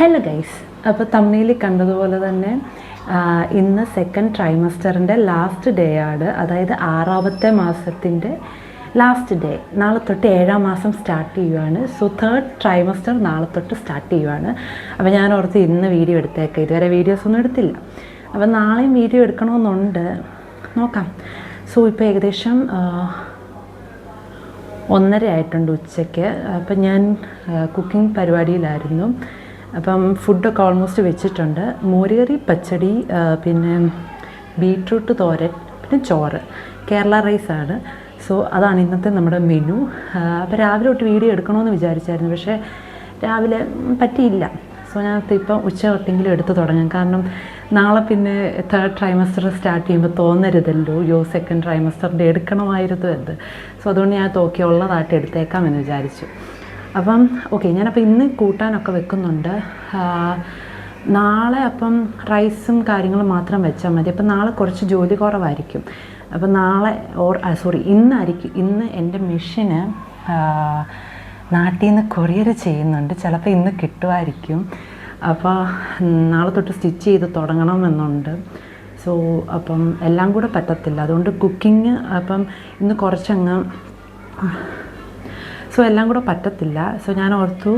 Hello guys അപ്പോൾ തമ്മിയിൽ കണ്ടതുപോലെ തന്നെ ഇന്ന് സെക്കൻഡ് ട്രൈമസ്റ്ററിന്റെ ലാസ്റ്റ് ഡേ ആണ്. അതായത് ആറാമത്തെ മാസത്തിന്റെ ലാസ്റ്റ് ഡേ നാളെ തൊട്ട് ഏഴാം മാസം സ്റ്റാർട്ട് ചെയ്യുവാണ്. സോ തേർഡ് ട്രൈമസ്റ്റർ നാളെ തൊട്ട് സ്റ്റാർട്ട് ചെയ്യുവാണ്. അപ്പോൾ ഞാൻ ഓർത്ത് ഇന്ന് വീഡിയോ എടുത്തേക്കാം. ഇതുവരെ വീഡിയോസ് ഒന്നും എടുത്തില്ല. അപ്പോൾ നാളെയും വീഡിയോ എടുക്കണമെന്നുണ്ട്. നോക്കാം. സോ ഇപ്പോൾ ഏകദേശം ഒന്നര ആയിട്ടുണ്ട് ഉച്ചയ്ക്ക്. അപ്പം ഞാൻ കുക്കിംഗ് പരിപാടിയിലായിരുന്നു. അപ്പം ഫുഡൊക്കെ ഓൾമോസ്റ്റ് വെച്ചിട്ടുണ്ട്. മോരുകറി പച്ചടി പിന്നെ ബീട്രൂട്ട് തോരൻ പിന്നെ ചോറ്. കേരള റൈസാണ് സോ അതാണ് ഇന്നത്തെ നമ്മുടെ മെനു അപ്പോൾ രാവിലെ തൊട്ട് വീഡിയോ എടുക്കണമെന്ന് വിചാരിച്ചായിരുന്നു. പക്ഷേ രാവിലെ പറ്റിയില്ല. സോ ഞാൻ ഇപ്പം ഉച്ച തൊട്ടെങ്കിലും എടുത്ത് തുടങ്ങാം. കാരണം നാളെ പിന്നെ തേർഡ് ട്രൈമസ്റ്റർ സ്റ്റാർട്ട് ചെയ്യുമ്പോൾ തോന്നരുതല്ലോ. യോ സെക്കൻഡ് ട്രൈമസ്റ്ററിന്റെ എടുക്കണമായിരുന്നു എന്ത്. സോ അതുകൊണ്ട് ഞാൻ തോക്കിയുള്ളതായിട്ട് എടുത്തേക്കാം എന്ന് വിചാരിച്ചു. അപ്പം ഓക്കെ ഞാനപ്പോൾ ഇന്ന് കൂട്ടാനൊക്കെ വെക്കുന്നുണ്ട്. നാളെ അപ്പം റൈസും കാര്യങ്ങളും മാത്രം വെച്ചാൽ മതി. അപ്പം നാളെ കുറച്ച് ജോലി കുറവായിരിക്കും. അപ്പം നാളെ ഓർ സോറി ഇന്നായിരിക്കും. ഇന്ന് എന്റെ മെഷീന് നാട്ടിൽ നിന്ന് കൊറിയർ ചെയ്യുന്നുണ്ട്. ചിലപ്പോൾ ഇന്ന് കിട്ടുമായിരിക്കും. അപ്പോൾ നാളെ തൊട്ട് സ്റ്റിച്ച് ചെയ്ത് തുടങ്ങണമെന്നുണ്ട്. സോ അപ്പം എല്ലാം കൂടെ പറ്റത്തില്ല. അതുകൊണ്ട് കുക്കിങ് അപ്പം ഇന്ന് കുറച്ചങ്ങ് സോ എല്ലാം കൂടെ പറ്റത്തില്ല. സോ ഞാൻ ഓർത്തു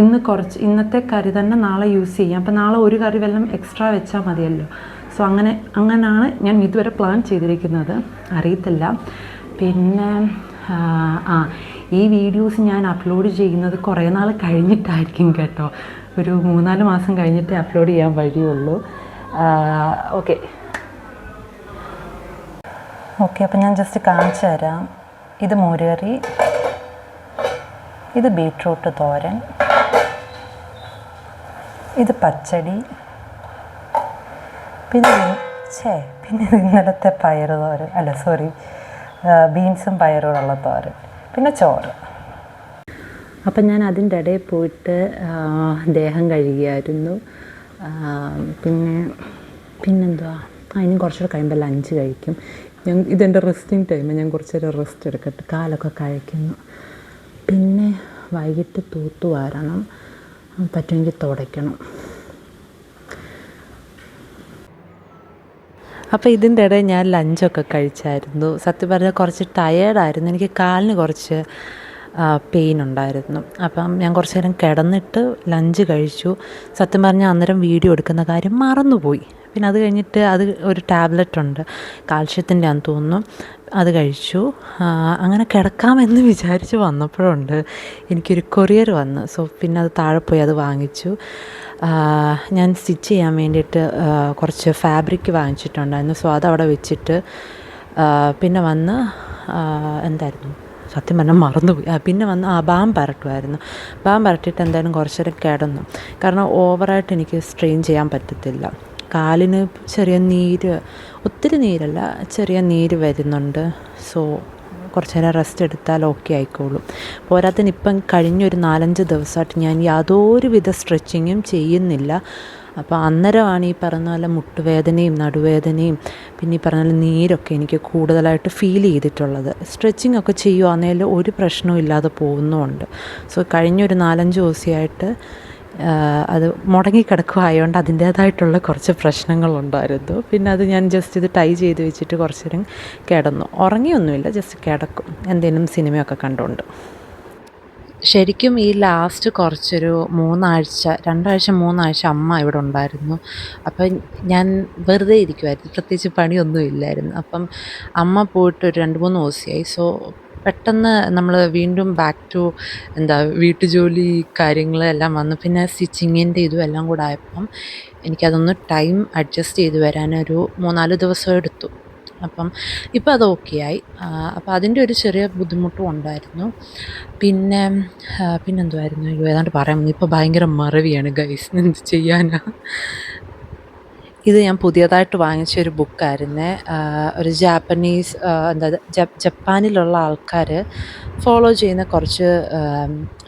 ഇന്ന് കുറച്ച് ഇന്നത്തെ കറി തന്നെ നാളെ യൂസ് ചെയ്യാം. അപ്പോൾ നാളെ ഒരു കറി വല്ലതും എക്സ്ട്രാ വെച്ചാൽ മതിയല്ലോ. സോ അങ്ങനെ അങ്ങനെയാണ് ഞാൻ ഇതുവരെ പ്ലാൻ ചെയ്തിരിക്കുന്നത്. അറിയത്തില്ല. പിന്നെ ആ, ഈ വീഡിയോസ് ഞാൻ അപ്ലോഡ് ചെയ്യുന്നത് കുറേ നാൾ കഴിഞ്ഞിട്ടായിരിക്കും കേട്ടോ. ഒരു മൂന്നാൽ മാസം കഴിഞ്ഞിട്ടേ അപ്ലോഡ് ചെയ്യാൻ വഴിയുള്ളൂ. ഓക്കെ ഓക്കെ അപ്പം ഞാൻ ജസ്റ്റ് കാണിച്ചു തരാം. ഇത് മോരുകറി. ഇത് ബീട്രൂട്ട് തോരൻ. ഇത് പച്ചടി. പിന്നെ ഛേ പിന്നെ ഇന്നലത്തെ പയറ് തോരൻ. അല്ല സോറി ബീൻസും പയറുകളുള്ള തോരൻ. പിന്നെ ചോറ്. അപ്പം ഞാൻ അതിന്റെ ഇടയിൽ പോയിട്ട് ദേഹം കഴുകിയായിരുന്നു. പിന്നെ പിന്നെന്തുവാ? ഇനി കുറച്ചുകൂടെ കഴിയുമ്പോൾ ലഞ്ച് കഴിക്കും. ഞാൻ ഇതെന്റെ റെസ്റ്റിംഗ് ടൈം ഞാൻ കുറച്ചൊരു റെസ്റ്റ് എടുക്കട്ടെ. കാലൊക്കെ കഴിക്കുന്നു പിന്നെ വൈകിട്ട് തൂത്തു വാരണം. പറ്റുമെങ്കിൽ തുടയ്ക്കണം. അപ്പോൾ ഇതിന്റെ ഇടയിൽ ഞാൻ ലഞ്ചൊക്കെ കഴിച്ചായിരുന്നു. സത്യം പറഞ്ഞാൽ കുറച്ച് ടയേർഡായിരുന്നു എനിക്ക് കാലിന് കുറച്ച് പെയിൻ ഉണ്ടായിരുന്നു. അപ്പം ഞാൻ കുറച്ച് നേരം കിടന്നിട്ട് ലഞ്ച് കഴിച്ചു. സത്യം പറഞ്ഞാൽ അന്നേരം വീഡിയോ എടുക്കുന്ന കാര്യം മറന്നുപോയി. പിന്നെ അത് കഴിഞ്ഞിട്ട് അത് ഒരു ടാബ്ലറ്റ് ഉണ്ട്. കാൽഷ്യത്തിന്റെ ആണെന്ന് തോന്നുന്നു. അത് കഴിച്ചു. അങ്ങനെ കിടക്കാമെന്ന് വിചാരിച്ച് വന്നപ്പോഴുണ്ട്. എനിക്കൊരു കൊറിയർ വന്നു. സോ പിന്നെ അത് താഴെ പോയി അത് വാങ്ങിച്ചു. ഞാൻ സ്റ്റിച്ച് ചെയ്യാൻ വേണ്ടിയിട്ട് കുറച്ച് ഫാബ്രിക് വാങ്ങിച്ചിട്ടുണ്ടായിരുന്നു. സോ അതവിടെ വെച്ചിട്ട് പിന്നെ വന്ന് എന്തായിരുന്നു? സത്യം പറഞ്ഞാൽ മറന്നുപോയി. പിന്നെ വന്ന് ആ ബാം പരട്ടുമായിരുന്നു ബാം പരട്ടിയിട്ട് എന്തായാലും കുറച്ച് നേരം കിടന്നു. കാരണം ഓവറായിട്ട് എനിക്ക് സ്ട്രെയിൻ ചെയ്യാൻ പറ്റത്തില്ല. കാലിന് ചെറിയ നീര് ഒത്തിരി നീരല്ല ചെറിയ നീര് വരുന്നുണ്ട്. സോ കുറച്ച് നേരം റെസ്റ്റ് എടുത്താൽ ഓക്കെ ആയിക്കോളും. പോരാത്തതിന് ഇപ്പം കഴിഞ്ഞൊരു നാലഞ്ച് ദിവസമായിട്ട് ഞാൻ യാതൊരുവിധ സ്ട്രെച്ചിങ്ങും ചെയ്യുന്നില്ല. അപ്പോൾ അന്നേരമാണ് ഈ പറഞ്ഞ പോലെ മുട്ടുവേദനയും നടുവേദനയും പിന്നെ ഈ പറഞ്ഞ പോലെ നീരൊക്കെ എനിക്ക് കൂടുതലായിട്ട് ഫീൽ ചെയ്തിട്ടുള്ളത്. സ്ട്രെച്ചിങ് ഒക്കെ ചെയ്യുവാന്നേൽ ഒരു പ്രശ്നവും ഇല്ലാതെ പോകുന്നുമുണ്ട്. സോ കഴിഞ്ഞൊരു നാലഞ്ച് ദിവസമായിട്ട് അത് മുടങ്ങിക്കിടക്കുമായതുകൊണ്ട് അതിന്റേതായിട്ടുള്ള കുറച്ച് പ്രശ്നങ്ങളുണ്ടായിരുന്നു. പിന്നെ അത് ഞാൻ ജസ്റ്റ് ഇത് ടൈ ചെയ്ത് വെച്ചിട്ട് കുറച്ച് നേരം കിടന്നു. ഉറങ്ങിയൊന്നുമില്ല ജസ്റ്റ് കിടക്കും. എന്തെങ്കിലും സിനിമയൊക്കെ കണ്ടുകൊണ്ട്. ശരിക്കും ഈ ലാസ്റ്റ് കുറച്ചൊരു മൂന്നാഴ്ച രണ്ടാഴ്ച മൂന്നാഴ്ച അമ്മ ഇവിടെ ഉണ്ടായിരുന്നു. അപ്പം ഞാൻ വെറുതെ ഇരിക്കുമായിരുന്നു പ്രത്യേകിച്ച് പണിയൊന്നും ഇല്ലായിരുന്നു. അപ്പം അമ്മ പോയിട്ട് ഒരു രണ്ട് മൂന്ന് ദിവസമായി. സോ പെട്ടെന്ന് നമ്മൾ വീണ്ടും ബാക്ക് ടു എന്താ വീട്ടുജോലി കാര്യങ്ങളെല്ലാം വന്നു. പിന്നെ സ്റ്റിച്ചിങ്ങിന്റെ ഇതും എല്ലാം കൂടെ ആയപ്പം എനിക്കതൊന്ന് ടൈം അഡ്ജസ്റ്റ് ചെയ്ത് വരാനൊരു മൂന്നാൽ ദിവസം എടുത്തു. അപ്പം ഇപ്പം അത് ഓക്കെ ആയി. അപ്പം അതിന്റെ ഒരു ചെറിയ ബുദ്ധിമുട്ടും ഉണ്ടായിരുന്നു. പിന്നെ ആ, പിന്നെന്തുമായിരുന്നു അയ്യോ ഏതാണ്ട് പറയാൻ ഇപ്പം ഭയങ്കര മറവിയാണ് ഗൈസ് എന്ത് ചെയ്യാനാ? ഇത് ഞാൻ പുതിയതായിട്ട് വാങ്ങിച്ച ഒരു ബുക്കായിരുന്നേ ഒരു ജാപ്പനീസ് എന്താ ജപ്പാനിലുള്ള ആൾക്കാർ ഫോളോ ചെയ്യുന്ന കുറച്ച്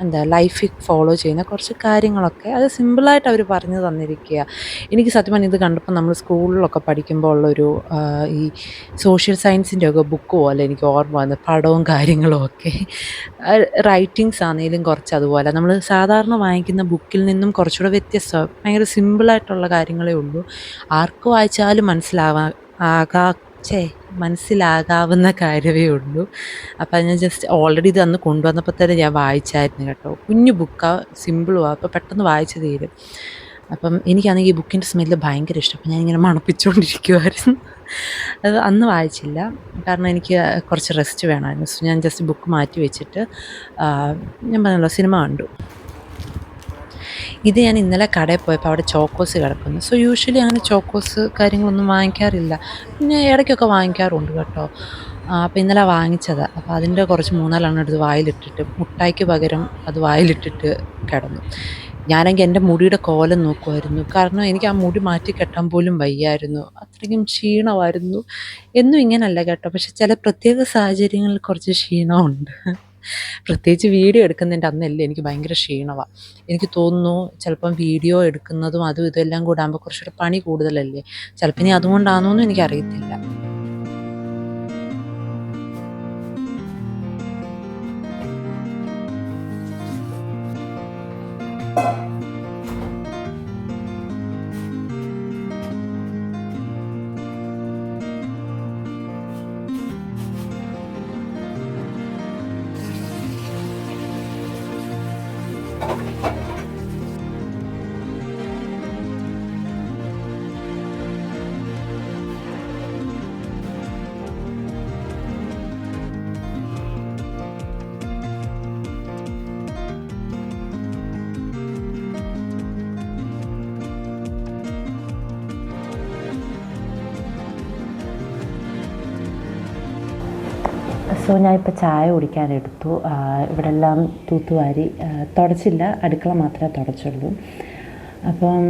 എന്താ ലൈഫിൽ ഫോളോ ചെയ്യുന്ന കുറച്ച് കാര്യങ്ങളൊക്കെ അത് സിമ്പിളായിട്ട് അവർ പറഞ്ഞു തന്നിരിക്കുക. എനിക്ക് സത്യം പറഞ്ഞാൽ ഇത് കണ്ടപ്പോൾ നമ്മൾ സ്കൂളിലൊക്കെ പഠിക്കുമ്പോൾ ഉള്ളൊരു ഈ സോഷ്യൽ സയൻസിന്റെ ഒക്കെ ബുക്ക് പോലെ എനിക്ക് ഓർമ്മ വന്ന് പടവും കാര്യങ്ങളും ഒക്കെ. റൈറ്റിങ്സ് ആണെങ്കിലും കുറച്ച് അതുപോലെ. നമ്മൾ സാധാരണ വാങ്ങിക്കുന്ന ബുക്കിൽ നിന്നും കുറച്ചുകൂടെ വ്യത്യസ്തമാണ് ഭയങ്കര സിമ്പിളായിട്ടുള്ള കാര്യങ്ങളേ ഉള്ളൂ. ആർക്ക് വായിച്ചാലും മനസ്സിലാവാ ആകാ ഛേ മനസ്സിലാകാവുന്ന കാര്യമേ ഉള്ളൂ. അപ്പം ഞാൻ ജസ്റ്റ് ഓൾറെഡി ഇത് അന്ന് കൊണ്ടുവന്നപ്പോൾ തന്നെ ഞാൻ വായിച്ചായിരുന്നു കേട്ടോ. കുഞ്ഞു ബുക്കാണ് സിമ്പിളുമാണ് അപ്പോൾ പെട്ടെന്ന് വായിച്ചു തീരും. അപ്പം എനിക്കാണെങ്കിൽ ഈ ബുക്കിന്റെ സ്മെല്ല് ഭയങ്കര ഇഷ്ടം. അപ്പം ഞാനിങ്ങനെ മണപ്പിച്ചുകൊണ്ടിരിക്കുമായിരുന്നു അത് അന്ന് വായിച്ചില്ല. കാരണം എനിക്ക് കുറച്ച് റെസ്റ്റ് വേണമായിരുന്നു. സോ ഞാൻ ജസ്റ്റ് ബുക്ക് മാറ്റി വെച്ചിട്ട് ഞാൻ പറഞ്ഞല്ലോ സിനിമ കണ്ടു. ഇത് ഞാൻ ഇന്നലെ കടയിൽ പോയപ്പോൾ അവിടെ ചോക്കോസ് കിടക്കുന്നു. സോ യൂഷ്വലി അങ്ങനെ ചോക്കോസ് കാര്യങ്ങളൊന്നും വാങ്ങിക്കാറില്ല. പിന്നെ ഇടയ്ക്കൊക്കെ വാങ്ങിക്കാറുണ്ട് കേട്ടോ. അപ്പോൾ ഇന്നലെ വാങ്ങിച്ചതാണ് അപ്പോൾ അതിന്റെ കുറച്ച് മൂന്നാലെണ്ണം എടുത്ത് വായിലിട്ടിട്ട് മുട്ടായിക്ക് പകരം അത് വായിലിട്ടിട്ട് കിടന്നു. ഞാനെങ്കിൽ എന്റെ മുടിയുടെ കോലം നോക്കുമായിരുന്നു കാരണം എനിക്ക് ആ മുടി മാറ്റി കെട്ടാൻ പോലും വയ്യായിരുന്നു. അത്രയ്ക്കും ക്ഷീണമായിരുന്നു. എന്നും ഇങ്ങനല്ല കേട്ടോ. പക്ഷെ ചില പ്രത്യേക സാഹചര്യങ്ങളിൽ കുറച്ച് ക്ഷീണമുണ്ട്. പ്രത്യേകിച്ച് വീഡിയോ എടുക്കുന്നതിന്റെ അന്നല്ലേ എനിക്ക് ഭയങ്കര ക്ഷീണമാണ് എനിക്ക് തോന്നുന്നു ചിലപ്പം വീഡിയോ എടുക്കുന്നതും അതും ഇതെല്ലാം കൂടെ ആകുമ്പോൾ കുറച്ചുകൂടെ പണി കൂടുതലല്ലേ? ചിലപ്പോൾ ഇനി അതുകൊണ്ടാണോ എന്നും എനിക്കറിയത്തില്ല. സോ ഞാൻ ഇപ്പോൾ ചായ കുടിക്കാനെടുത്തു ഇവിടെ എല്ലാം തൂത്തുവാരി തുടച്ചില്ല. അടുക്കള മാത്രമേ തുടച്ചുള്ളൂ. അപ്പം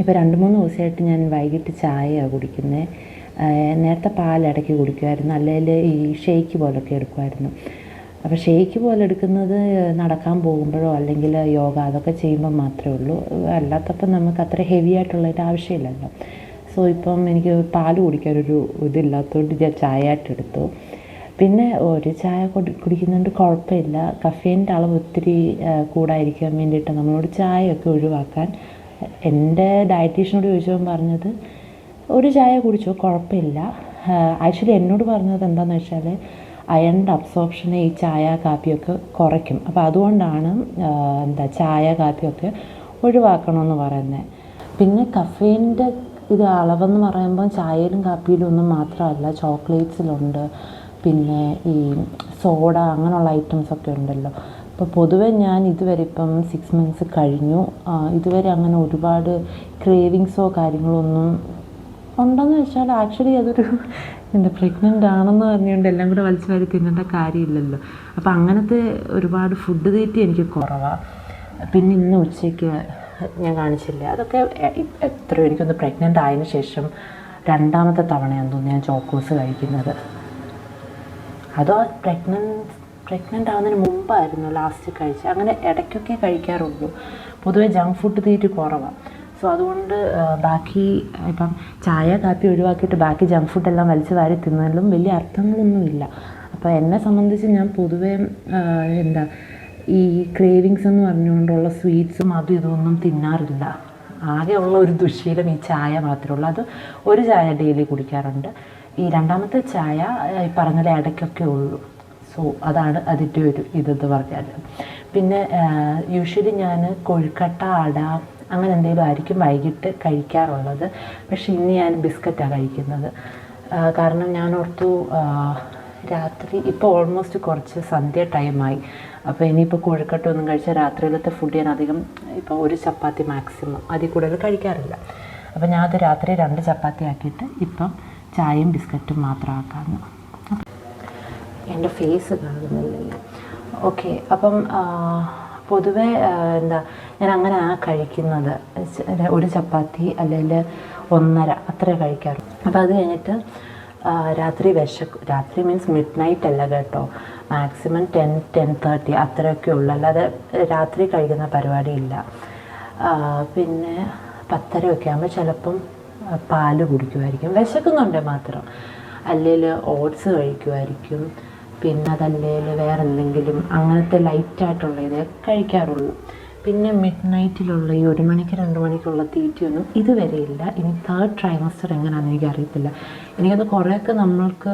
ഇപ്പോൾ രണ്ട് മൂന്ന് ദിവസമായിട്ട് ഞാൻ വൈകിട്ട് ചായയാണ് കുടിക്കുന്നത് നേരത്തെ പാൽ കുടിക്കുമായിരുന്നു. അല്ലെങ്കിൽ ഈ ഷേക്ക് പോലൊക്കെ എടുക്കുമായിരുന്നു. അപ്പോൾ ഷേക്ക് പോലെ എടുക്കുന്നത് നടക്കാൻ പോകുമ്പോഴോ അല്ലെങ്കിൽ യോഗ അതൊക്കെ ചെയ്യുമ്പോൾ മാത്രമേ ഉള്ളൂ. അല്ലാത്തപ്പോൾ നമുക്ക് അത്ര ഹെവി ആയിട്ടുള്ളതിന്റെ ആവശ്യമില്ലല്ലോ. സോ ഇപ്പം എനിക്ക് പാൽ കുടിക്കാനൊരു ഇതില്ലാത്തതുകൊണ്ട് ഞാൻ ചായ ആയിട്ട് എടുത്തു. പിന്നെ ഒരു ചായ കുടി കുടിക്കുന്നതുകൊണ്ട് കുഴപ്പമില്ല. കഫീന്റെ അളവ് ഒത്തിരി കൂടാതിരിക്കാൻ വേണ്ടിയിട്ട് നമ്മളോട് ചായയൊക്കെ ഒഴിവാക്കാൻ. എന്റെ ഡയറ്റീഷ്യനോട് ചോദിച്ചപ്പോൾ പറഞ്ഞത് ഒരു ചായ കുടിച്ചോ കുഴപ്പമില്ല. ആക്ച്വലി എന്നോട് പറഞ്ഞത് എന്താണെന്ന് വെച്ചാൽ അയണിന്റെ അബ്സോർപ്ഷനെ ഈ ചായ കാപ്പിയൊക്കെ കുറയ്ക്കും. അപ്പോൾ അതുകൊണ്ടാണ് എന്താ ചായ കാപ്പിയൊക്കെ ഒഴിവാക്കണമെന്ന് പറയുന്നത് പിന്നെ കഫീന്റെ ഇത് അളവെന്ന് പറയുമ്പോൾ ചായയിലും കാപ്പിയിലും ഒന്നും മാത്രമല്ല ചോക്ലേറ്റ്സിലുണ്ട്. പിന്നെ ഈ സോഡ അങ്ങനെയുള്ള ഐറ്റംസ് ഒക്കെ ഉണ്ടല്ലോ. അപ്പോൾ പൊതുവേ ഞാൻ ഇതുവരെ ഇപ്പം സിക്സ് മന്ത്സ് കഴിഞ്ഞു. ഇതുവരെ അങ്ങനെ ഒരുപാട് ക്രേവിങ്സോ കാര്യങ്ങളോ ഒന്നും ഉണ്ടെന്ന് വെച്ചാൽ ആക്ച്വലി അതൊരു എന്താ പ്രഗ്നന്റ് ആണെന്ന് പറഞ്ഞുകൊണ്ട് എല്ലാം കൂടെ വലിച്ചു വാരി തിന്നേണ്ട കാര്യമില്ലല്ലോ. അപ്പോൾ അങ്ങനത്തെ ഒരുപാട് ഫുഡ് തീറ്റി എനിക്ക് കുറവാണ് പിന്നെ ഇന്ന് ഉച്ചയ്ക്ക് ഞാൻ കാണിച്ചില്ല? അതൊക്കെ എത്രയോ എനിക്കൊന്ന് പ്രഗ്നന്റ് ആയതിനു ശേഷം രണ്ടാമത്തെ തവണയാണെന്ന് തോന്നുന്നു ഞാൻ ചോക്കോസ് കഴിക്കുന്നത്. അതോ പ്രഗ്നൻസ് പ്രഗ്നന്റ് ആവുന്നതിന് മുമ്പായിരുന്നു ലാസ്റ്റ് കഴിച്ച് അങ്ങനെ ഇടയ്ക്കൊക്കെ കഴിക്കാറുള്ളൂ. പൊതുവേ ജങ്ക് ഫുഡ് തീറ്റ് കുറവാണ് സോ അതുകൊണ്ട് ബാക്കി ഇപ്പം ചായ കാപ്പി ഒഴിവാക്കിയിട്ട് ബാക്കി ജങ്ക് ഫുഡെല്ലാം വലിച്ചു വാരി തിന്നതിലും വലിയ അർത്ഥങ്ങളൊന്നുമില്ല. അപ്പോൾ എന്നെ സംബന്ധിച്ച് ഞാൻ പൊതുവേ എന്താ ഈ ക്രേവിങ്സ് എന്ന് പറഞ്ഞുകൊണ്ടുള്ള സ്വീറ്റ്സും അതും ഇതൊന്നും തിന്നാറില്ല. ആകെയുള്ള ഒരു ദുശീലം ഈ ചായ മാത്രമേ ഉള്ളൂ. അത് ഒരു ചായ ഡെയിലി കുടിക്കാറുണ്ട്. ഈ രണ്ടാമത്തെ ചായ ഈ പറഞ്ഞ ഇടയ്ക്കൊക്കെ ഉള്ളൂ. സോ അതാണ് അതിന്റെ ഒരു ഇതെന്ന് പറഞ്ഞാൽ പിന്നെ യൂഷ്വലി ഞാൻ കൊഴുക്കട്ട അട അങ്ങനെ എന്തെങ്കിലും ആയിരിക്കും വൈകിട്ട് കഴിക്കാറുള്ളത്. പക്ഷേ ഇന്ന് ഞാൻ ബിസ്ക്കറ്റാണ് കഴിക്കുന്നത്. കാരണം ഞാൻ ഓർത്തു രാത്രി ഇപ്പോൾ ഓൾമോസ്റ്റ് കുറച്ച് സന്ധ്യ ടൈമായി. അപ്പോൾ ഇനിയിപ്പോൾ കൊഴുക്കട്ട ഒന്നും കഴിച്ചാൽ രാത്രിയിലത്തെ ഫുഡ് ഞാൻ അധികം ഇപ്പോൾ ഒരു ചപ്പാത്തി മാക്സിമം അതിൽ കൂടുതൽ കഴിക്കാറില്ല. അപ്പോൾ ഞാൻ രാത്രി രണ്ട് ചപ്പാത്തി ആക്കിയിട്ട് ഇപ്പം ചായയും ബിസ്ക്കറ്റും മാത്രം ആക്കാമെന്ന് എന്റെ ഫേസ് കാണുന്നില്ല ഓക്കെ അപ്പം പൊതുവെ എന്താ ഞാൻ അങ്ങനെ ആ കഴിക്കുന്നത് ഒരു ചപ്പാത്തി അല്ലെങ്കിൽ ഒന്നര അത്ര കഴിക്കാറ്. അപ്പോൾ അത് കഴിഞ്ഞിട്ട് രാത്രി വിശക്കും രാത്രി മീൻസ് മിഡ് നൈറ്റ് അല്ല കേട്ടോ. മാക്സിമം ടെൻ ടെൻ തേർട്ടി അത്രയൊക്കെ ഉള്ളൂ. അല്ലാതെ രാത്രി കഴിക്കുന്ന പരിപാടിയില്ല. പിന്നെ പത്തരയൊക്കെ ആകുമ്പോൾ ചിലപ്പം പാൽ കുടിക്കുമായിരിക്കും വിശക്കുന്നുണ്ട് മാത്രം. അല്ലെങ്കിൽ ഓട്സ് കഴിക്കുമായിരിക്കും പിന്നെ അതല്ലെങ്കിൽ വേറെ എന്തെങ്കിലും അങ്ങനത്തെ ലൈറ്റായിട്ടുള്ള ഇതേ കഴിക്കാറുള്ളൂ. പിന്നെ മിഡ് നൈറ്റിലുള്ള ഈ ഒരു മണിക്ക് രണ്ട് മണിക്കുള്ള തീറ്റയൊന്നും ഇതുവരെ ഇല്ല. ഇനി തേർഡ് ട്രൈമസ്റ്റർ എങ്ങനെയാണെന്ന് എനിക്ക് അറിയത്തില്ല എനിക്കത് കുറേയൊക്കെ നമ്മൾക്ക്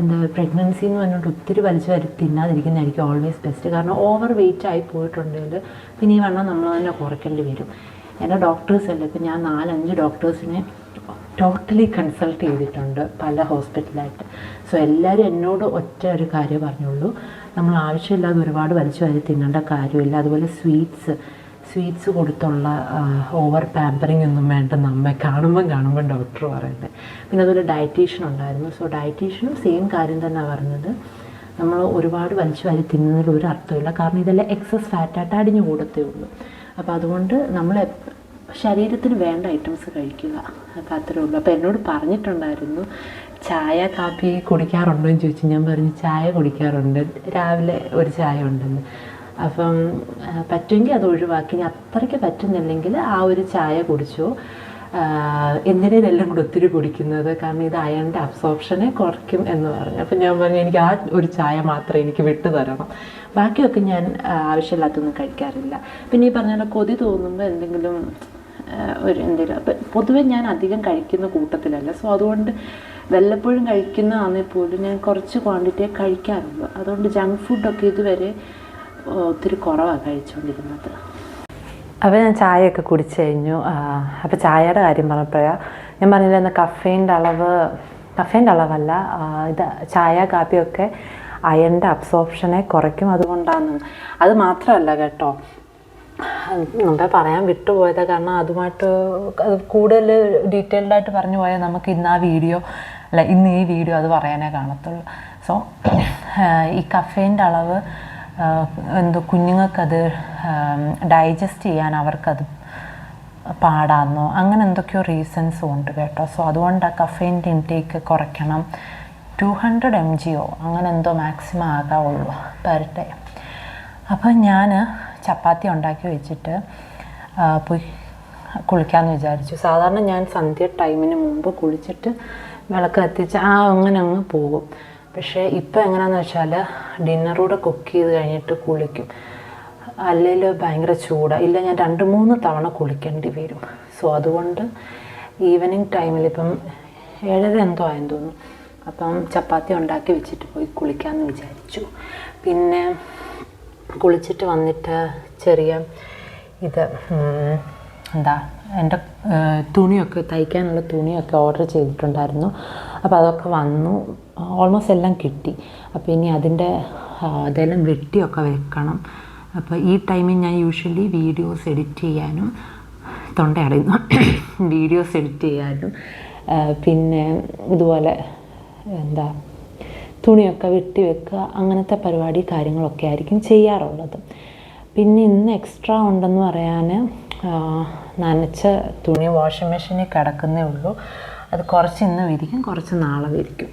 എന്താ പ്രഗ്നൻസി എന്ന് പറഞ്ഞിട്ട് ഒത്തിരി വലിച്ചു വരി തിന്നാതിരിക്കുന്നതായിരിക്കും ഓൾവേസ് ബെസ്റ്റ് കാരണം ഓവർ വെയിറ്റ് ആയി പോയിട്ടുണ്ടെങ്കിൽ പിന്നെ ഈ വണ്ണം നമ്മൾ തന്നെ കുറയ്ക്കേണ്ടി വരും. എന്റെ ഡോക്ടേഴ്സ് അല്ലേ ഇപ്പം ഞാൻ നാലഞ്ച് ഡോക്ടേഴ്സിനെ ടോട്ടലി കൺസൾട്ട് ചെയ്തിട്ടുണ്ട് പല ഹോസ്പിറ്റലായിട്ട് സോ എല്ലാവരും എന്നോട് ഒറ്റ ഒരു കാര്യം പറഞ്ഞുള്ളൂ. നമ്മൾ ആവശ്യമില്ലാതെ ഒരുപാട് വലിച്ചു വാരി തിന്നേണ്ട കാര്യമില്ല. അതുപോലെ സ്വീറ്റ്സ് സ്വീറ്റ്സ് കൊടുത്തുള്ള ഓവർ പാമ്പറിങ് ഒന്നും വേണ്ട നമ്മെ കാണുമ്പം കാണുമ്പം ഡോക്ടർ പറയുന്നത് പിന്നെ അതുപോലെ ഡയറ്റീഷ്യൻ ഉണ്ടായിരുന്നു. സോ ഡയറ്റീഷ്യനും സെയിം കാര്യം തന്നെ പറഞ്ഞത്. നമ്മൾ ഒരുപാട് വലിച്ചു വാരി തിന്നുന്നതിൽ ഒരു അർത്ഥമില്ല കാരണം ഇതെല്ലാം എക്സസ് ഫാറ്റായിട്ട് അടിഞ്ഞു കൂടത്തേ ഉള്ളൂ. അപ്പോൾ അതുകൊണ്ട് നമ്മൾ ശരീരത്തിന് വേണ്ട ഐറ്റംസ് കഴിക്കുക. അപ്പോൾ അത്രേ ഉള്ളൂ. അപ്പോൾ എന്നോട് പറഞ്ഞിട്ടുണ്ടായിരുന്നു ചായ കാപ്പി കുടിക്കാറുണ്ടോ എന്ന് ചോദിച്ചു. ഞാൻ പറഞ്ഞു ചായ കുടിക്കാറുണ്ട്. രാവിലെ ഒരു ചായ ഉണ്ടെന്ന്. അപ്പം പറ്റുമെങ്കിൽ അത് ഒഴിവാക്കി. ഇനി അത്രയ്ക്ക് പറ്റുന്നില്ലെങ്കിൽ ആ ഒരു ചായ കുടിച്ചോ. എന്തിനാ ഇതെല്ലാം കൂടെ ഒത്തിരി കുടിക്കുന്നത്? കാരണം ഇത് അയണിന്റെ അബ്സോർപ്ഷനെ കുറയ്ക്കും എന്ന് പറഞ്ഞു. അപ്പം ഞാൻ പറഞ്ഞു എനിക്ക് ആ ഒരു ചായ മാത്രം എനിക്ക് വിട്ടു തരണം. ബാക്കിയൊക്കെ ഞാൻ ആവശ്യമില്ലാത്തൊന്നും കഴിക്കാറില്ല. പിന്നെ ഈ പറഞ്ഞ കൊതി തോന്നുമ്പോൾ എന്തെങ്കിലും ഒരു എന്തെങ്കിലും. അപ്പം പൊതുവെ ഞാൻ അധികം കഴിക്കുന്ന കൂട്ടത്തിലല്ല. സോ അതുകൊണ്ട് വല്ലപ്പോഴും കഴിക്കുന്നതാണെങ്കിൽ പോലും ഞാൻ കുറച്ച് ക്വാണ്ടിറ്റിയെ കഴിക്കാറുള്ളൂ. അതുകൊണ്ട് ജങ്ക് ഫുഡൊക്കെ ഇതുവരെ ഒത്തിരി കുറവാണ് കഴിച്ചുകൊണ്ടിരുന്നത് അപ്പോൾ ഞാൻ ചായയൊക്കെ കുടിച്ചു കഴിഞ്ഞു. അപ്പോൾ ചായയുടെ കാര്യം പറഞ്ഞപ്പോഴാണ് ഞാൻ പറഞ്ഞില്ല കഫേന്റെ അളവ് കഫേന്റെ അളവല്ല ഇത് ചായ കാപ്പിയൊക്കെ അയണിന്റെ അബ്സോർപ്ഷനെ കുറയ്ക്കും. അതുകൊണ്ടാണ് അത് മാത്രമല്ല കേട്ടോ. മുമ്പേ പറയാൻ വിട്ടുപോയത്. കാരണം അതുമായിട്ട് അത് കൂടുതൽ ഡീറ്റെയിൽഡ് ആയിട്ട് പറഞ്ഞു പോയാൽ നമുക്ക് ഇന്ന് ആ വീഡിയോ അല്ല ഇന്ന് ഈ വീഡിയോ അത് പറയാനേ കാണത്തുള്ളൂ. സോ ഈ കഫേന്റെ അളവ് എന്തോ കുഞ്ഞുങ്ങൾക്കത് ഡൈജസ്റ്റ് ചെയ്യാൻ അവർക്കത് പാടാന്നോ അങ്ങനെ എന്തൊക്കെയോ റീസൺസും ഉണ്ട് കേട്ടോ. സോ അതുകൊണ്ട് ആ കഫേന്റെ ഇൻടേക്ക് കുറയ്ക്കണം. ടു ഹൺഡ്രഡ് എം ജിയോ അങ്ങനെ എന്തോ മാക്സിമം ആകാവുള്ളൂ പെർ ഡേ അപ്പം ഞാൻ ചപ്പാത്തി ഉണ്ടാക്കി വെച്ചിട്ട് പോയി കുളിക്കാമെന്ന് വിചാരിച്ചു. സാധാരണ ഞാൻ സന്ധ്യ ടൈമിന് മുമ്പ് കുളിച്ചിട്ട് വിളക്ക് കത്തിച്ച് ആ അങ്ങനെ അങ്ങ് പോകും. പക്ഷേ ഇപ്പം എങ്ങനെയാണെന്ന് വെച്ചാൽ ഡിന്നറൂടെ കുക്ക് ചെയ്ത് കഴിഞ്ഞിട്ട് കുളിക്കും. അല്ലെങ്കിൽ ഭയങ്കര ചൂടാണ് ഇല്ല ഞാൻ രണ്ട് മൂന്ന് തവണ കുളിക്കേണ്ടി വരും. സോ അതുകൊണ്ട് ഈവനിങ് ടൈമിൽ ഇപ്പം ഏഴര എന്തോ ആയെന്ന് തോന്നുന്നു. അപ്പം ചപ്പാത്തി ഉണ്ടാക്കി വെച്ചിട്ട് പോയി കുളിക്കാമെന്ന് വിചാരിച്ചു. പിന്നെ കുളിച്ചിട്ട് വന്നിട്ട് ചെറിയ ഇത് എന്താ എന്റെ തുണിയൊക്കെ തയ്ക്കാനുള്ള തുണിയൊക്കെ ഓർഡർ ചെയ്തിട്ടുണ്ടായിരുന്നു. അപ്പോൾ അതൊക്കെ വന്നു. ഓൾമോസ്റ്റ് എല്ലാം കിട്ടി. അപ്പോൾ ഇനി അതിന്റെ അതെല്ലാം വെട്ടിയൊക്കെ വെക്കണം. അപ്പോൾ ഈ ടൈമിൽ ഞാൻ യൂഷ്വലി വീഡിയോസ് എഡിറ്റ് ചെയ്യാനും തൊണ്ടയടയുന്നു വീഡിയോസ് എഡിറ്റ് ചെയ്യാനും പിന്നെ ഇതുപോലെ എന്താ തുണിയൊക്കെ വെട്ടി വെക്കുക അങ്ങനത്തെ പരിപാടി കാര്യങ്ങളൊക്കെ ആയിരിക്കും ചെയ്യാറുള്ളത്. പിന്നെ ഇന്ന് എക്സ്ട്രാ ഉണ്ടെന്ന് പറയാൻ നനച്ച തുണി വാഷിംഗ് മെഷീനിൽ കിടക്കുന്നേ ഉള്ളൂ. അത് കുറച്ച് ഇന്ന് വിരിക്കും കുറച്ച് നാളെ വിരിക്കും.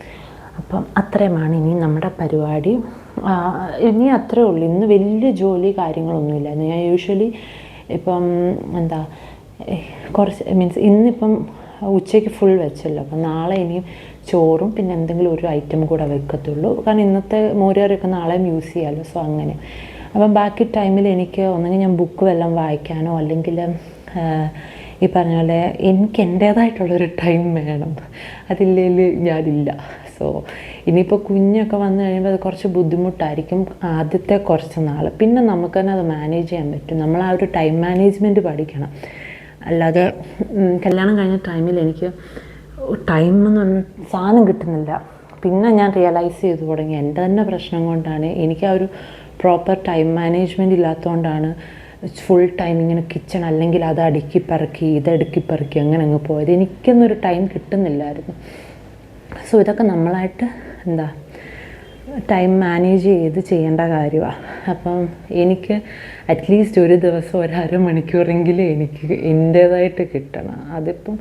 അപ്പം അത്രയുമാണ് ഇനി നമ്മുടെ പരിപാടി. ഇനി അത്രേ ഉള്ളൂ. ഇന്ന് വലിയ ജോലി കാര്യങ്ങളൊന്നുമില്ല. ഞാൻ യൂഷ്വലി ഇപ്പം എന്താ കുറച്ച് മീൻസ് ഇന്നിപ്പം ഉച്ചയ്ക്ക് ഫുൾ വെച്ചല്ലോ. അപ്പം നാളെ ഇനിയും ചോറും പിന്നെ എന്തെങ്കിലും ഒരു ഐറ്റം കൂടെ വെക്കത്തുള്ളൂ. കാരണം ഇന്നത്തെ മോരുകറിയൊക്കെ നാളെയും യൂസ് ചെയ്യാമല്ലോ സോ അങ്ങനെ. അപ്പം ബാക്കി ടൈമിൽ എനിക്ക് ഒന്നെങ്കിൽ ഞാൻ ബുക്ക് വല്ലതും വായിക്കാനോ അല്ലെങ്കിൽ ഈ പറഞ്ഞ പോലെ എനിക്ക് എന്റേതായിട്ടുള്ളൊരു ടൈം വേണം. അതില്ലെങ്കിൽ ഞാനില്ല. സോ ഇനിയിപ്പോൾ കുഞ്ഞൊക്കെ വന്നു കഴിയുമ്പോൾ അത് കുറച്ച് ബുദ്ധിമുട്ടായിരിക്കും ആദ്യത്തെ കുറച്ച് നാൾ പിന്നെ നമുക്ക് തന്നെ അത് മാനേജ് ചെയ്യാൻ പറ്റും. നമ്മൾ ആ ഒരു ടൈം മാനേജ്മെന്റ് പഠിക്കണം. അല്ലാതെ കല്യാണം കഴിഞ്ഞ ടൈമിൽ എനിക്ക് ടൈം എന്ന് പറഞ്ഞ സാധനം കിട്ടുന്നില്ല. പിന്നെ ഞാൻ റിയലൈസ് ചെയ്തു തുടങ്ങി. എന്റെ തന്നെ പ്രശ്നം കൊണ്ടാണ് എനിക്ക് ആ ഒരു പ്രോപ്പർ ടൈം മാനേജ്മെന്റ് ഇല്ലാത്തതുകൊണ്ടാണ് ഫുൾ ടൈം ഇങ്ങനെ കിച്ചൺ അല്ലെങ്കിൽ അത് അടുക്കി പറക്കി ഇത് അടുക്കി പറക്കി അങ്ങനെ അങ്ങ് പോയത്. എനിക്കൊന്നൊരു ടൈം കിട്ടുന്നില്ലായിരുന്നു. സോ ഇതൊക്കെ നമ്മളായിട്ട് എന്താ ടൈം മാനേജ് ചെയ്ത് ചെയ്യേണ്ട കാര്യമാണ് അപ്പം എനിക്ക് അറ്റ്ലീസ്റ്റ് ഒരു ദിവസം ഒരു അരമണിക്കൂറെങ്കിലും എനിക്ക് എന്റേതായിട്ട് കിട്ടണം. അതിപ്പം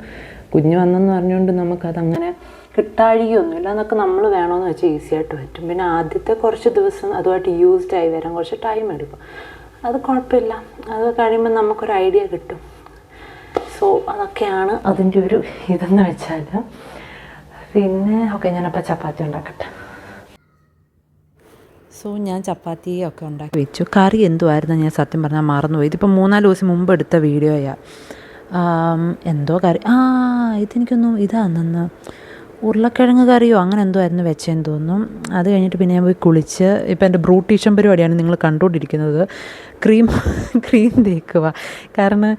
കുഞ്ഞ് വന്നെന്ന് പറഞ്ഞുകൊണ്ട് നമുക്കതങ്ങനെ കിട്ടാഴികയൊന്നുമില്ല. എന്നൊക്കെ നമ്മൾ വേണമെന്ന് വെച്ചാൽ ഈസി ആയിട്ട് പറ്റും. പിന്നെ ആദ്യത്തെ കുറച്ച് ദിവസം അതുമായിട്ട് യൂസ്ഡ് ആയി വരാൻ കുറച്ച് ടൈം എടുക്കും. അത് കുഴപ്പമില്ല. അത് കഴിയുമ്പോൾ നമുക്കൊരു ഐഡിയ കിട്ടും. സോ അതൊക്കെയാണ് അതിന്റെ ഒരു ഇതെന്ന് വെച്ചാൽ പിന്നെ ഓക്കെ ഞാനപ്പോൾ ചപ്പാത്തി ഉണ്ടാക്കട്ടെ. സോ ഞാൻ ചപ്പാത്തി ഒക്കെ ഉണ്ടാക്കി. വെച്ചു. കറി എന്തുമായിരുന്നു ഞാൻ സത്യം പറഞ്ഞാൽ മറന്നുപോയി. ഇതിപ്പോൾ മൂന്നാൽ ദിവസം മുമ്പ് എടുത്ത വീഡിയോയാണ് എന്തോ കറി. ആ ഇതെനിക്കൊന്നും ഇതാണെന്ന് ഉരുളക്കിഴങ്ങ് കറിയോ അങ്ങനെ എന്തോ ആയിരുന്നു വെച്ചതെന്ന് തോന്നുന്നു. അത് കഴിഞ്ഞിട്ട് പിന്നെ ഞാൻ പോയി കുളിച്ച് ഇപ്പം എന്റെ ബ്രൂട്ടീഷ്യൻ പരിപാടിയാണ് നിങ്ങൾ കണ്ടുകൊണ്ടിരിക്കുന്നത്. ക്രീം ക്രീം തേക്കുക. കാരണം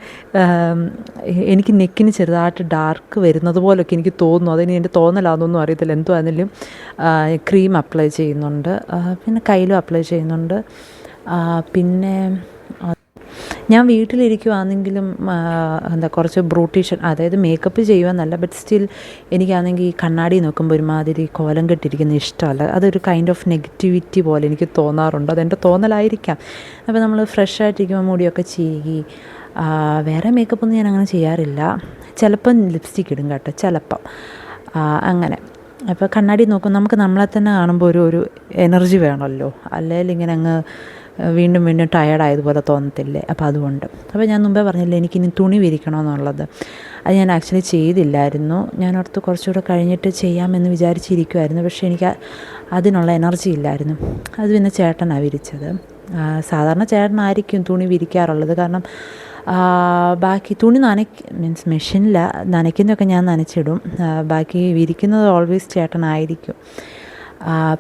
എനിക്ക് നെക്കിന് ചെറുതായിട്ട് ഡാർക്ക് വരുന്നത് പോലൊക്കെ എനിക്ക് തോന്നുന്നു. അതിന് എന്റെ തോന്നലാണെന്നൊന്നും അറിയത്തില്ല. എന്തോ ആണെങ്കിലും ക്രീം അപ്ലൈ ചെയ്യുന്നുണ്ട്. പിന്നെ കയ്യിലും അപ്ലൈ ചെയ്യുന്നുണ്ട്. പിന്നെ ഞാൻ വീട്ടിലിരിക്കുവാണെങ്കിലും എന്താ കുറച്ച് ബ്രൂട്ടീഷൻ അതായത് മേക്കപ്പ് ചെയ്യുവാന്നല്ല ബട്ട് സ്റ്റിൽ എനിക്കാണെങ്കിൽ ഈ കണ്ണാടി നോക്കുമ്പോൾ ഒരുമാതിരി കോലം കെട്ടിരിക്കുന്ന ഇഷ്ടമല്ല. അതൊരു കൈൻഡ് ഓഫ് നെഗറ്റിവിറ്റി പോലെ എനിക്ക് തോന്നാറുണ്ട്. അതെന്റെ തോന്നലായിരിക്കാം. അപ്പോൾ നമ്മൾ ഫ്രഷ് ആയിട്ടിരിക്കുമ്പോൾ മുടിയൊക്കെ ചീകി വേറെ മേക്കപ്പൊന്നും ഞാൻ അങ്ങനെ ചെയ്യാറില്ല. ചിലപ്പം ലിപ്സ്റ്റിക് ഇടും കേട്ടോ ചിലപ്പം. അങ്ങനെ. അപ്പോൾ കണ്ണാടി നോക്കും നമുക്ക് നമ്മളെ തന്നെ കാണുമ്പോൾ ഒരു ഒരു എനർജി വേണമല്ലോ. അല്ലെങ്കിൽ ഇങ്ങനെ അങ്ങ് വീണ്ടും വീണ്ടും ടയേർഡായതുപോലെ തോന്നത്തില്ലേ? അപ്പോൾ അതുകൊണ്ട്. അപ്പോൾ ഞാൻ മുമ്പേ പറഞ്ഞില്ലേ എനിക്കിനി തുണി വിരിക്കണമെന്നുള്ളത്. അത് ഞാൻ ആക്ച്വലി ചെയ്തില്ലായിരുന്നു. ഞാൻ ഓർത്ത് കുറച്ചുകൂടെ കഴിഞ്ഞിട്ട് ചെയ്യാമെന്ന് വിചാരിച്ചിരിക്കുമായിരുന്നു പക്ഷേ എനിക്ക് അതിനുള്ള എനർജി ഇല്ലായിരുന്നു. അത് പിന്നെ ചേട്ടനാണ് വിരിച്ചത്. സാധാരണ ചേട്ടനായിരിക്കും തുണി വിരിക്കാറുള്ളത്. കാരണം ബാക്കി തുണി നനയ്ക്ക് മീൻസ് മെഷീനിൽ നനയ്ക്കുന്നതൊക്കെ ഞാൻ നനച്ചിടും. ബാക്കി വിരിക്കുന്നത് ഓൾവേസ് ചേട്ടനായിരിക്കും.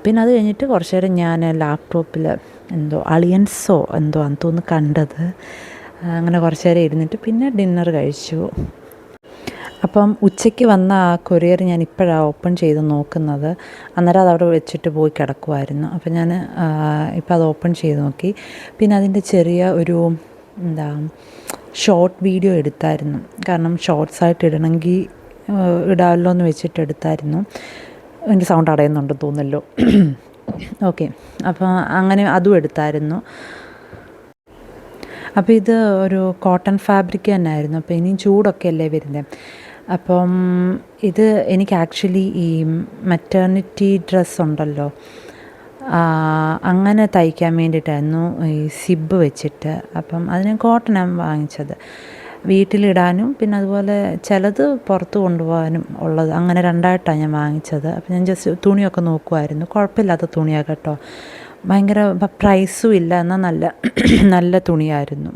പിന്നെ അത് കഴിഞ്ഞിട്ട് കുറച്ച് നേരം ഞാൻ ലാപ്ടോപ്പിൽ എന്തോ അളിയൻസോ എന്തോ അന്ന് തോന്നുന്നു കണ്ടത്. അങ്ങനെ കുറച്ച് നേരം ഇരുന്നിട്ട് പിന്നെ ഡിന്നർ കഴിച്ചു. അപ്പം ഉച്ചയ്ക്ക് വന്ന ആ കൊറിയർ ഞാൻ ഇപ്പോഴാണ് ഓപ്പൺ ചെയ്ത് നോക്കുന്നത്. അന്നേരം അത് അവിടെ വെച്ചിട്ട് പോയി കിടക്കുമായിരുന്നു അപ്പം ഞാൻ ഇപ്പം അത് ഓപ്പൺ ചെയ്ത് നോക്കി. പിന്നെ അതിന്റെ ചെറിയ ഒരു എന്താ ഷോർട്ട് വീഡിയോ എടുത്തായിരുന്നു. കാരണം ഷോർട്സ് ആയിട്ട് ഇടണമെങ്കിൽ ഇടാമല്ലോ എന്ന് വെച്ചിട്ട് എടുത്തായിരുന്നു. എന്റെ സൗണ്ട് അടയുന്നുണ്ടെന്ന് തോന്നല്ലോ ഓക്കെ. അപ്പോൾ അങ്ങനെ അതും എടുത്തായിരുന്നു. അപ്പോൾ ഇത് ഒരു കോട്ടൺ ഫാബ്രിക് തന്നെ ആയിരുന്നു അപ്പോൾ ഇനിയും ചൂടൊക്കെ അല്ലേ വരുന്നത് അപ്പം ഇത് എനിക്ക് ആക്ച്വലി ഈ മെറ്റേണിറ്റി ഡ്രസ്സ് ഉണ്ടല്ലോ. അങ്ങനെ തയ്ക്കാൻ വേണ്ടിയിട്ടായിരുന്നു ഈ സിബ് വെച്ചിട്ട്. അപ്പം അതിന് ആണ് വാങ്ങിച്ചത്. വീട്ടിലിടാനും പിന്നെ അതുപോലെ ചിലത് പുറത്ത് കൊണ്ടുപോകാനും ഉള്ളത്. അങ്ങനെ രണ്ടായിട്ടാണ് ഞാൻ വാങ്ങിച്ചത്. അപ്പം ഞാൻ ജസ്റ്റ് തുണിയൊക്കെ നോക്കുമായിരുന്നു കുഴപ്പമില്ലാത്ത തുണിയാണ് കേട്ടോ. ഭയങ്കര പ്രൈസും ഇല്ല. എന്നാൽ നല്ല നല്ല തുണിയായിരുന്നു.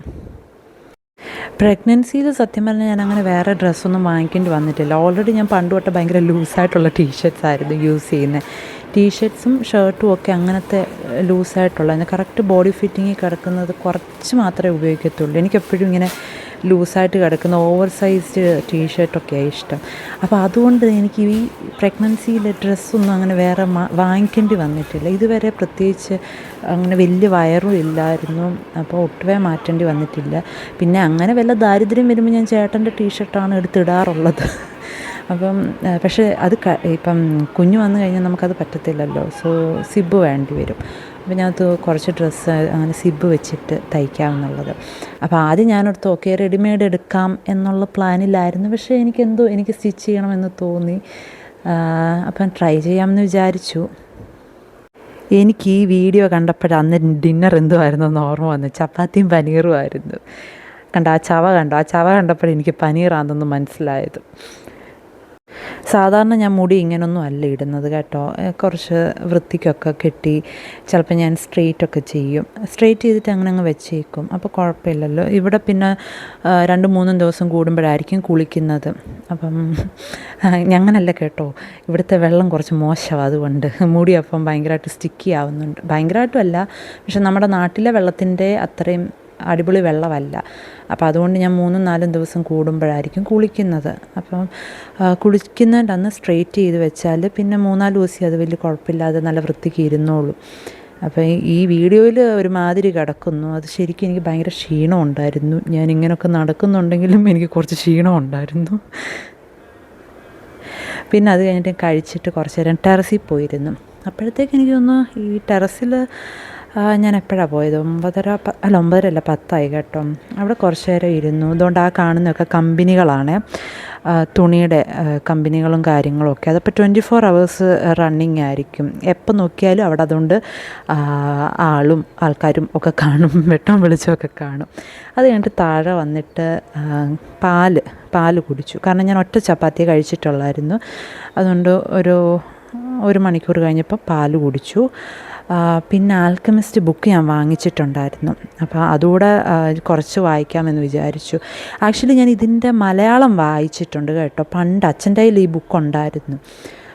പ്രഗ്നൻസിയിൽ സത്യം പറഞ്ഞാൽ ഞാൻ അങ്ങനെ വേറെ ഡ്രസ്സൊന്നും വാങ്ങിക്കേണ്ടി വന്നിട്ടില്ല. ഓൾറെഡി ഞാൻ പണ്ട് തൊട്ട് ഭയങ്കര ലൂസായിട്ടുള്ള ടീഷർട്ട്സ് ആയിരുന്നു യൂസ് ചെയ്യുന്നത് ടീഷർട്ട്സും ഷർട്ടും ഒക്കെ അങ്ങനത്തെ ലൂസായിട്ടുള്ള കറക്റ്റ് ബോഡി ഫിറ്റിങ്ങിൽ കിടക്കുന്നത് കുറച്ച് മാത്രമേ ഉപയോഗിക്കത്തുള്ളൂ. എനിക്കെപ്പോഴും ഇങ്ങനെ ലൂസായിട്ട് കിടക്കുന്ന ഓവർ സൈസ്ഡ് ടീഷർട്ടൊക്കെയാണ് ഇഷ്ടം. അപ്പോൾ അതുകൊണ്ട് എനിക്ക് ഈ പ്രഗ്നൻസിയിലെ ഡ്രസ്സൊന്നും അങ്ങനെ വേറെ വാങ്ങിക്കേണ്ടി വന്നിട്ടില്ല. ഇതുവരെ പ്രത്യേകിച്ച് അങ്ങനെ വലിയ വയറും ഇല്ലായിരുന്നു. അപ്പോൾ ഒട്ടുവേ മാറ്റേണ്ടി വന്നിട്ടില്ല. പിന്നെ അങ്ങനെ വല്ല ദാരിദ്ര്യം വരുമ്പോൾ ഞാൻ ചേട്ടന്റെ ടീഷർട്ടാണ് എടുത്തിടാറുള്ളത് അപ്പം പക്ഷേ അത് ഇപ്പം കുഞ്ഞ് വന്നു കഴിഞ്ഞാൽ നമുക്കത് പറ്റത്തില്ലല്ലോ. സോ സിബ് വേണ്ടി വരും. ഞാനത് കുറച്ച് ഡ്രസ്സ് അങ്ങനെ സിബ് വെച്ചിട്ട് തയ്ക്കാമെന്നുള്ളത് അപ്പോൾ ആദ്യം ഞാനോർത്ത് ഓക്കെ റെഡിമെയ്ഡ് എടുക്കാം എന്നുള്ള പ്ലാനിലായിരുന്നു പക്ഷേ എനിക്കെന്തോ എനിക്ക് സ്റ്റിച്ച് ചെയ്യണമെന്ന് തോന്നി. അപ്പം ട്രൈ ചെയ്യാമെന്ന് വിചാരിച്ചു. എനിക്ക് ഈ വീഡിയോ കണ്ടപ്പോഴാണ് അന്ന് ഡിന്നർ എന്തുമായിരുന്നു എന്ന് ഓർമ്മ വന്നു. ചപ്പാത്തിയും പനീറുമായിരുന്നു കണ്ട ആ ചവ കണ്ടോ? ആ ചവ കണ്ടപ്പോഴെനിക്ക് പനീറാണെന്ന് മനസ്സിലായത്. സാധാരണ ഞാൻ മുടി ഇങ്ങനൊന്നും അല്ല ഇടുന്നത് കേട്ടോ. കുറച്ച് വൃത്തിക്കൊക്കെ കെട്ടി ചിലപ്പോൾ ഞാൻ സ്ട്രെയിറ്റ് ഒക്കെ ചെയ്യും. സ്ട്രെയിറ്റ് ചെയ്തിട്ട് അങ്ങനെ അങ്ങ് വെച്ചേക്കും. അപ്പോൾ കുഴപ്പമില്ലല്ലോ. ഇവിടെ പിന്നെ രണ്ട് മൂന്നും ദിവസം കൂടുമ്പോഴായിരിക്കും കുളിക്കുന്നത്. അപ്പം ഞങ്ങനല്ല കേട്ടോ. ഇവിടുത്തെ വെള്ളം കുറച്ച് മോശമാണ് അതുകൊണ്ട്. മുടി അപ്പം ഭയങ്കരമായിട്ട് സ്റ്റിക്കി ആവുന്നുണ്ട്. ഭയങ്കരമായിട്ടും അല്ല. പക്ഷെ നമ്മുടെ നാട്ടിലെ വെള്ളത്തിന്റെ അത്രയും അടിപൊളി വെള്ളമല്ല. അപ്പോൾ അതുകൊണ്ട് ഞാൻ മൂന്നും നാലും ദിവസം കൂടുമ്പോഴായിരിക്കും കുളിക്കുന്നത്. അപ്പം കുളിക്കുന്നതിന്റെ അന്ന് സ്ട്രെയിറ്റ് ചെയ്ത് വെച്ചാൽ പിന്നെ മൂന്നാൽ ദിവസം അത് വലിയ കുഴപ്പമില്ലാതെ നല്ല വൃത്തിക്ക് ഇരുന്നോളും. അപ്പോൾ ഈ- ഈ വീഡിയോയിൽ ഒരുമാതിരി കിടക്കുന്നു. അത് ശരിക്കും എനിക്ക് ഭയങ്കര ക്ഷീണം ഉണ്ടായിരുന്നു. ഞാൻ ഇങ്ങനെയൊക്കെ നടക്കുന്നുണ്ടെങ്കിലും എനിക്ക് കുറച്ച് ക്ഷീണം ഉണ്ടായിരുന്നു. പിന്നെ അത് കഴിഞ്ഞിട്ട് കഴിച്ചിട്ട് കുറച്ച് നേരം ടെറസിൽ പോയിരുന്നു. അപ്പോഴത്തേക്ക് എനിക്ക് തോന്നുന്നു ഈ ടെറസിൽ ഞാൻ എപ്പോഴാണ് പോയത്? ഒമ്പതര അല്ല ഒമ്പതര അല്ല പത്തായി കേട്ടോ. അവിടെ കുറച്ച് നേരം ഇരുന്നു. അതുകൊണ്ട് ആ കാണുന്നതൊക്കെ കമ്പനികളാണ്. തുണിയുടെ കമ്പനികളും കാര്യങ്ങളൊക്കെ അതപ്പോൾ ട്വന്റി ഫോർ അവേഴ്സ് റണ്ണിങ് ആയിരിക്കും. എപ്പോൾ നോക്കിയാലും അവിടെ അതുകൊണ്ട് ആളും ആൾക്കാരും ഒക്കെ കാണും. വെട്ടം വെളിച്ചമൊക്കെ കാണും. അത് കഴിഞ്ഞിട്ട് താഴെ വന്നിട്ട് പാൽ പാൽ കുടിച്ചു. കാരണം ഞാൻ ഒറ്റ ചപ്പാത്തി കഴിച്ചിട്ടുള്ളായിരുന്നു. അതുകൊണ്ട് ഒരു ഒരു മണിക്കൂർ കഴിഞ്ഞപ്പോൾ പാൽ കുടിച്ചു. പിന്നെ ആൽക്കമിസ്റ്റ് ബുക്ക് ഞാൻ വാങ്ങിച്ചിട്ടുണ്ടായിരുന്നു. അപ്പോൾ അതുകൂടെ കുറച്ച് വായിക്കാമെന്ന് വിചാരിച്ചു. ആക്ച്വലി ഞാൻ ഇതിന്റെ മലയാളം വായിച്ചിട്ടുണ്ട് കേട്ടോ. പണ്ട് അച്ഛന്റെ കയ്യിൽ ഈ ബുക്ക് ഉണ്ടായിരുന്നു.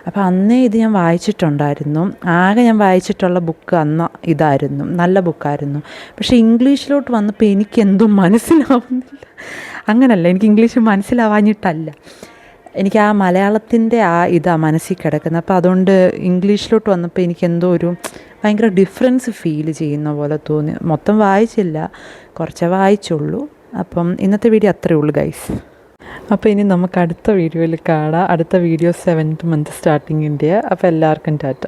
അപ്പോൾ അന്നേ ഇത് ഞാൻ വായിച്ചിട്ടുണ്ടായിരുന്നു. ആകെ ഞാൻ വായിച്ചിട്ടുള്ള ബുക്ക് അന്ന് ഇതായിരുന്നു. നല്ല ബുക്കായിരുന്നു പക്ഷേ ഇംഗ്ലീഷിലോട്ട് വന്നപ്പോൾ എനിക്കെന്തും മനസ്സിലാവുന്നില്ല. അങ്ങനല്ല. എനിക്ക് ഇംഗ്ലീഷ് മനസ്സിലാവാഞ്ഞിട്ടല്ല. എനിക്ക് ആ മലയാളത്തിന്റെ ആ ഇതാണ് മനസ്സിൽ കിടക്കുന്നത്. അപ്പോൾ അതുകൊണ്ട് ഇംഗ്ലീഷിലോട്ട് വന്നപ്പോൾ എനിക്ക് എന്തോ ഒരു ഭയങ്കര ഡിഫറൻസ് ഫീൽ ചെയ്യുന്ന പോലെ തോന്നി. മൊത്തം വായിച്ചില്ല കുറച്ചേ വായിച്ചുള്ളൂ. അപ്പം ഇന്നത്തെ വീഡിയോ അത്രയേ ഉള്ളൂ ഗൈസ് അപ്പോൾ ഇനി നമുക്ക് അടുത്ത വീഡിയോയിൽ കാണാം. അടുത്ത വീഡിയോ സെവൻത്ത് മന്ത് സ്റ്റാർട്ടിങ്ങിന്റെ അപ്പോൾ എല്ലാവർക്കും ടാറ്റ.